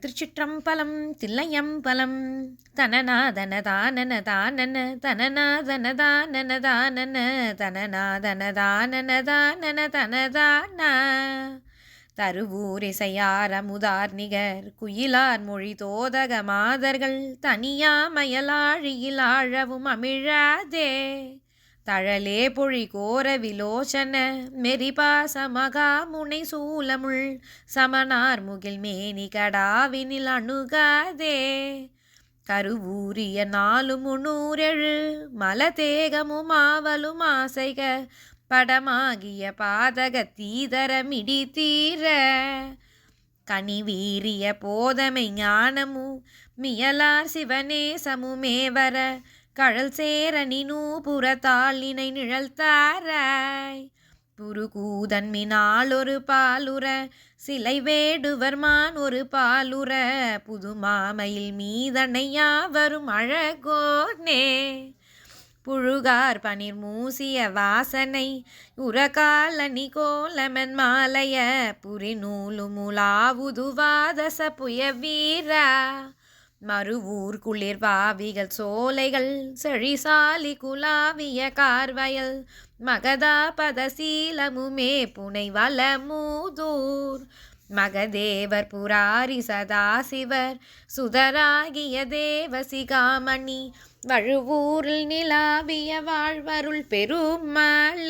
திருச்சிற்றம்பலம் தில்லையம்பலம். தனனா தனதானன தானன தனனா தனதானன தனதான. அமுதார் நிகர் குயிலார் மொழி தோதக மாதர்கள் தனியா மயலாழியில் ஆழவும் அமிழாதே. தழலே பொழி கோர விலோசன மெரிபாச மகா முனை சூலமுள் சமனார் முகில் மேனி கடாவினில் அணுகாதே. கருவூரிய நாலு முன்னூரெழு மலதேகமும் ஆவலும் ஆசைக படமாகிய பாதக தீதரமிடி தீர. கனிவீரிய போதமை ஞானமு மியலார் சிவனேசமுமே வர கழல் சேரணி நூபுறத்தாளினை நிழல் தாராய். புருகூதன்மினால் ஒரு பாலுற சிலை வேடுவர்மான் ஒரு பாலுற புதுமாமையில் மீதனையா வரும் அழகோனே புழுகார் பனிர் மூசிய வாசனை உரகாலனி கோலமன் மாலைய புரிநூலு முலாவுதுவாதச புய வீரா மறுவூர் குளிர் பாவிகள் சோலைகள் செழிசாலி குலாவிய கார்வயல் மகதா பதசீலமுமே புனை வளமூதூர். மகதேவர் புராரி சதாசிவர் சுதராகிய தேவசிகாமணி வழுவூரில் நிலாவிய வாழ்வருள் பெருமாளே